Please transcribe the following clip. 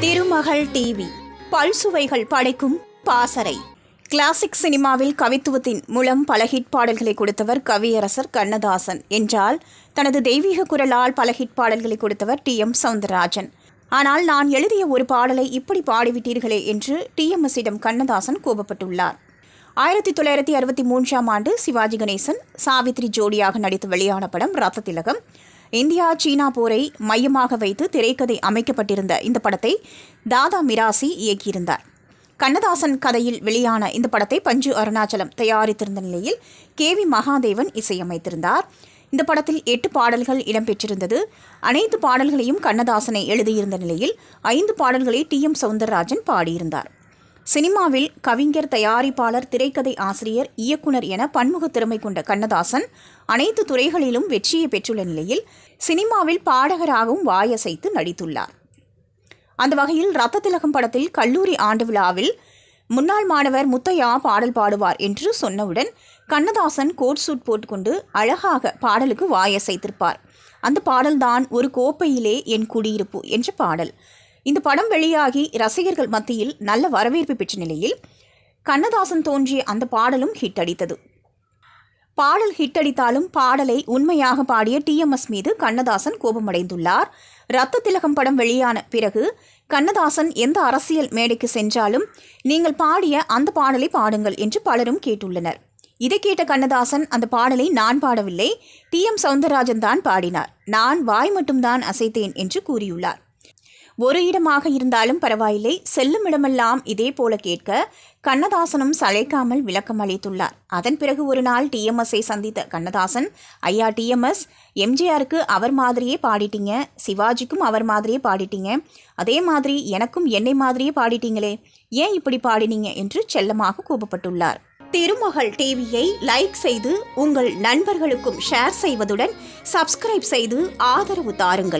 திருமகள் TV. பல்சுவைகள் படைக்கும் பாசறை. Classic சினிமாவில் கவித்துவத்தின் மூலம் பல ஹிட் பாடல்களை கொடுத்தவர் கவியரசர் கண்ணதாசன். என்றால் தனது தெய்வீக குரலால் பல ஹிட் பாடல்களை கொடுத்தவர் டி. எம். சவுந்தரராஜன். ஆனால் நான் எழுதிய ஒரு பாடலை இப்படி பாடிவிட்டீர்களே என்று டிஎம்எஸ்ஸிடம் கண்ணதாசன் கோபப்பட்டுள்ளார். ஆயிரத்தி தொள்ளாயிரத்தி அறுபத்தி மூன்றாம் ஆண்டு சிவாஜி கணேசன் சாவித்ரி ஜோடியாக நடித்து வெளியான படம் ரத்த திலகம். இந்தியா சீனா போரை மையமாக வைத்து திரைக்கதை அமைக்கப்பட்டிருந்த இந்த படத்தை தாதா மிராசி இயக்கியிருந்தார். கண்ணதாசன் கதையில் வெளியான இந்த படத்தை பஞ்சு அருணாச்சலம் தயாரித்திருந்த நிலையில் கே வி மகாதேவன் இசையமைத்திருந்தார். இந்த படத்தில் எட்டு பாடல்கள் இடம்பெற்றிருந்தது. அனைத்து பாடல்களையும் கண்ணதாசனை எழுதியிருந்த நிலையில் ஐந்து பாடல்களை டி எம் சவுந்தரராஜன் பாடியிருந்தார். சினிமாவில் கவிஞர் தயாரிப்பாளர் திரைக்கதை ஆசிரியர் இயக்குனர் என பன்முக திறமை கொண்ட கண்ணதாசன் அனைத்து துறைகளிலும் வெற்றியை பெற்றுள்ள நிலையில் சினிமாவில் பாடகராகவும் வாயசைத்து நடித்துள்ளார். அந்த வகையில் ரத்த திலகம் படத்தில் கல்லூரி ஆண்டு விழாவில் முன்னாள் மாணவர் முத்தையா பாடல் பாடுவார் என்று சொன்னவுடன் கண்ணதாசன் கோட் சூட் போட்டுக்கொண்டு அழகாக பாடலுக்கு வாயசைத்திருப்பார். அந்த பாடல்தான் ஒரு கோப்பையிலே என் குடியிருப்பு என்ற பாடல். இந்த படம் வெளியாகி ரசிகர்கள் மத்தியில் நல்ல வரவேற்பு பெற்ற நிலையில் கண்ணதாசன் தோன்றிய அந்த பாடலும் ஹிட் அடித்தது. பாடல் ஹிட் அடித்தாலும் பாடலை உண்மையாக பாடிய டிஎம்எஸ் மீது கண்ணதாசன் கோபமடைந்துள்ளார். ரத்த திலகம் படம் வெளியான பிறகு கண்ணதாசன் எந்த அரசியல் மேடைக்கு சென்றாலும் நீங்கள் பாடிய அந்த பாடலை பாடுங்கள் என்று பலரும் கேட்டுள்ளனர். இதை கேட்ட கண்ணதாசன் அந்த பாடலை நான் பாடவில்லை டி எம் சவுந்தரராஜன் தான் பாடினார். நான் வாய் மட்டும்தான் அசைத்தேன் என்று கூறியுள்ளார். ஒரு இடமாக இருந்தாலும் பரவாயில்லை. செல்லும் இடமெல்லாம் இதே போல கேட்க கண்ணதாசனும் சளைக்காமல் விளக்கம் அளித்துள்ளார். அதன் பிறகு ஒரு நாள் டிஎம்எஸ்ஐ சந்தித்த கண்ணதாசன் ஐயா டிஎம்எஸ் எம்ஜிஆருக்கு அவர் மாதிரியே பாடிட்டீங்க. சிவாஜிக்கும் அவர் மாதிரியே பாடிட்டீங்க. அதே மாதிரி எனக்கும் என்னை மாதிரியே பாடிட்டீங்களே. ஏன் இப்படி பாடினீங்க? என்று செல்லமாக கோபப்பட்டுள்ளார். திருமகள் டிவியை லைக் செய்து உங்கள் நண்பர்களுக்கும் ஷேர் செய்வதுடன் சப்ஸ்கிரைப் செய்து ஆதரவு தாருங்கள்.